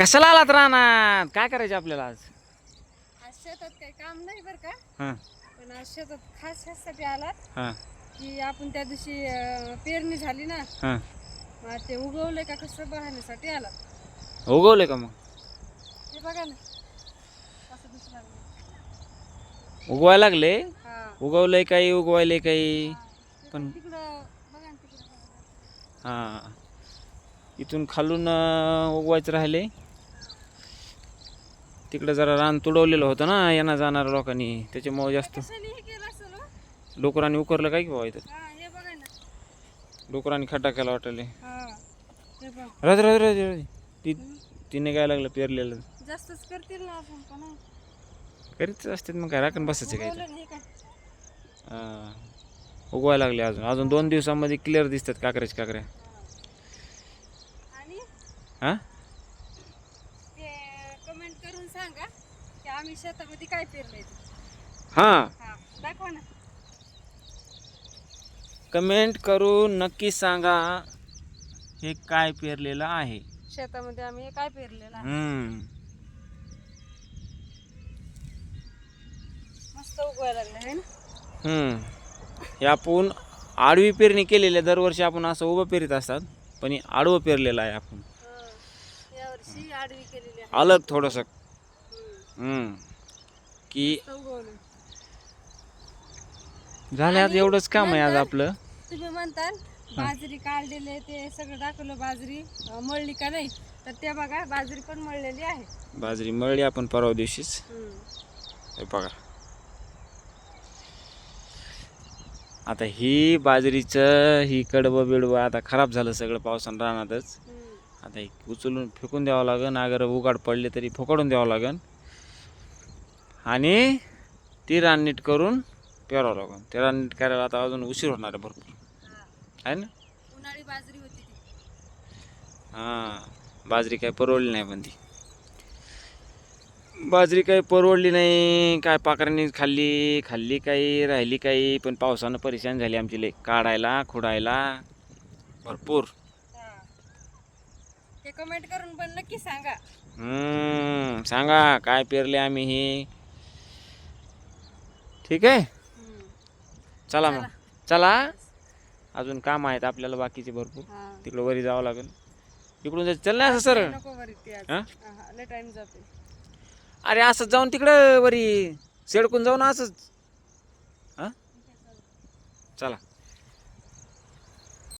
कशाला आलात राहणार काय करायचं आपल्याला आज? आज शेतात काही काम नाही बरं का. हां. पण आज शेतात खास ह्यासाठी आलात हां. की आपण त्या दिवशी अं, पेरणी झाली ना हां. मग ते उगवलंय का कसं पाहण्यासाठी आलात. उगवलंय का मग? हे बघा ना. दिसू लागलं? हा. उगवलंय काही उगवायले काही? पण तिकडं बघा ना तिकडं. हां. इथून खालून अं, उगवायचं राहिले. तिकडं जरा रान तुडवलेलं होतं ना यांना जाणाऱ्या लोकांनी. त्याच्यामुळे जास्त? डोकरांनी उकरलं काय की इथं? डोकरांनी खड्डा केला वाटले राहते राहते राहते राहते ती तिने काय लागलं पेरलेलं. जास्तच करतील ना आपण पण. करीत असतात मग काय राखण बसायचं काय उगवायला लागले अजून. अजून दोन दिवसामध्ये क्लिअर दिसतात काकऱ्याच्या काकऱ्या. हां? सांगा की आम्ही शेतामध्ये काय पेरलंय ते. हां हा दाखवा ना कमेंट करून नक्की सांगा हे काय पेरलेलं आहे शेतामध्ये आम्ही हे काय पेरलेलं आहे हम्म. मस्त उगवायला लागलं आहे ना हम्म. हे आपण आडवी पेरणी केलेली आहे दरवर्षी आपण असं उभं पेरीत असतात पण हे आडवं पेरलेलं आहे आपण हा. यावर्षी आडवी केलेली आहे अलग थोडंसं. की झालं आज एवढंच काम आहे आज आपलं. तुम्ही म्हणताल बाजरी काढलेले ते सगळं दाखवलं बाजरी अं, मळली का नाही? तर ते बघा बाजरी पण मळलेली आहे. बाजरी मळली आपण परवा दिवशीच. हम्म. हे बघा. आता ही बाजरीचं ही कडवं बिडवं आता खराब झालं सगळं पावसानं रानातच. हम्म. आता हे उचलून फेकून द्यावं लागन. अगर उगाड पडले तरी फकडून द्यावं लागन. आणि ती रान नीट करून पेरावं लागन ते रान नीट करायला आता अजून उशीर होणार आहे भरपूर. हा. आहे ना? उन्हाळी बाजरी होती हां. बाजरी काय परवडली नाही पण ती. बाजरी काही परवडली नाही काय पाखरांनी खाल्ली खाल्ली काही राहिली काही पण पावसानं परेशान झाली आमची लेक. काढायला खुडायला भरपूर. ते कमेंट करून पण नक्की सांगा. हम्म, सांगा काय पेरले आम्ही हे? ठीक आहे. चला मग. चला. अजून काम आहेत आपल्याला बाकीचे भरपूर. तिकडं वरी जावं लागेल. इकडून जायचं. चल ना असं सरळ. हा? टाइम जाते अरे असंच जाऊन तिकडं वरी. सेडकून जाऊन असंच. हां? चला.